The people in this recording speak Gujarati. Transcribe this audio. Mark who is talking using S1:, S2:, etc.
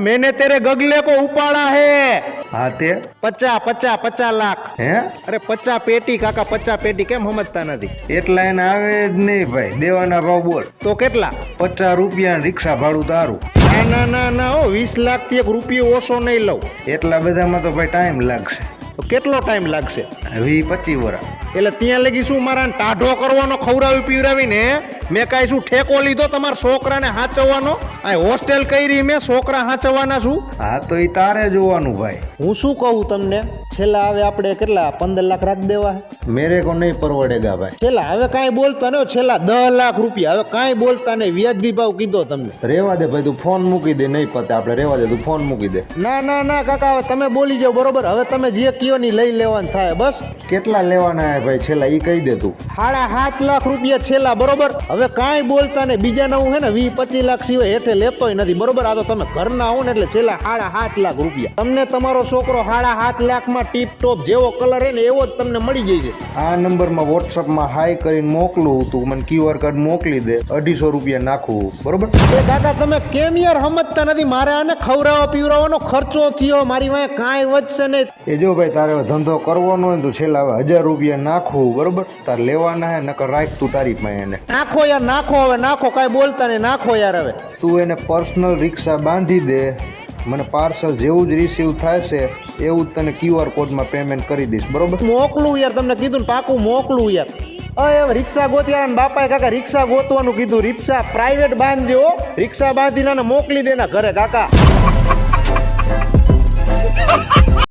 S1: મેને તેરે ગગલે કો ઉપાડા હે.
S2: હા તે?
S1: પચા પચા પચા લાખ.
S2: હે?
S1: અરે પચા પેટી કાકા પચા પેટી કેમ સમજતા નથી?
S2: એટલા એને આવે જ નહીં ભાઈ. દેવાના ભાવ બોલ.
S1: તો કેટલા?
S2: પચાસ રૂપિયા રિક્ષા ભાડું તારું.
S1: ના ના ના ના વીસ લાખથી એક રૂપિયો ઓછો નહીં લઉં.
S2: એટલા બધામાં તો ભાઈ ટાઈમ લાગશે.
S1: તો કેટલો ટાઈમ લાગશે?
S2: વી પચી વરા.
S1: એટલે ત્યાં લગી શું મારા ટાઢો કરવાનો ખવડાવી પીવડાવીને મેં કાંઈ શું ઠેકો લીધો તમારા છોકરાને હાચવવાનો? આ હોસ્ટેલ કરી મેં છોકરા હાચવવાના છું
S2: હા તો એ તારે જોવાનું ભાઈ.
S1: હું શું કહું તમને? છેલ્લા હવે આપણે કેટલા? પંદર લાખ રાખી દેવા?
S2: મેરે કો નહીં પરવડેગા ભાઈ.
S1: છેલ્લા? હવે કાંઈ બોલતા નહીં છેલ્લા દસ લાખ રૂપિયા. હવે કાંઈ બોલતા નહીં. વ્યાજબી ભાવ કીધો તમને.
S2: રેવા દે ભાઈ તું ફોન મૂકી દે નહીં પતે. આપણે રેવા દે તું ફોન મૂકી દે.
S1: ના ના ના કાકા હવે તમે બોલી જાઓ બરોબર? હવે તમે જે કયો ની લઈ લેવાનું થાય બસ?
S2: કેટલા લેવાના હે ભાઈ? છેલ્લા ઈ કહી દે તું.
S1: સાડા સાત લાખ રૂપિયા છેલ્લા બરોબર? હવે કાંઈ બોલતા નહીં. બીજાના હું હે ને વીસ પચીસ લાખ સિવાય હેઠે લેતોય નથી બરોબર? આ તો તમે ઘરના હો ને એટલે છેલ્લા સાડા સાત લાખ રૂપિયા. તમને તમારો છોકરો સાડા સાત લાખમાં ટીપ ટોપ જેવો કલર હે ને એવો જ તમને મળી જાય છે.
S2: આ નંબરમાં વોટ્સઅપમાં હાઈ કરીને મોકલું તું. મને ક્યુઆર કાર્ડ મોકલી દે. અઢીસો રૂપિયા નાખું. બરોબર?
S1: એ કાકા તમે કેમ યાર સમજતા નથી? મારે આને ખવડાવવા પીવડાવવાનો ખર્ચો થયો. મારી વાંહે કાંઈ વધશે નહીં.
S2: એ જો ભાઈ તારે ધંધો કરવાનો હોય તો છેલ્લા હજાર રૂપિયા નાખવું બરોબર? તારે લેવાના હે નકર રાખ તું તારી પાસે એને.
S1: નાખો યાર નાખો હવે. નાખો કાંઈ બોલતા નહીં. નાખો યાર હવે.
S2: તું એને પર્સનલ રિક્ષા બાંધી દે. મને પાર્સલ જેવું જ રિસીવ થશે એવું તને ક્યુઆર કોડમાં પેમેન્ટ કરી દઈશ, બરોબર?
S1: મોકલું યાર, તમને કીધું ને પાકું મોકલું યાર. હવે રિક્ષા ગોત્યા ને બાપાએ કાકા રિક્ષા ગોતવાનું કીધું, રિક્ષા પ્રાઇવેટ બાંધજો રિક્ષા બાંધીને મોકલી દેના ઘરે, કાકા.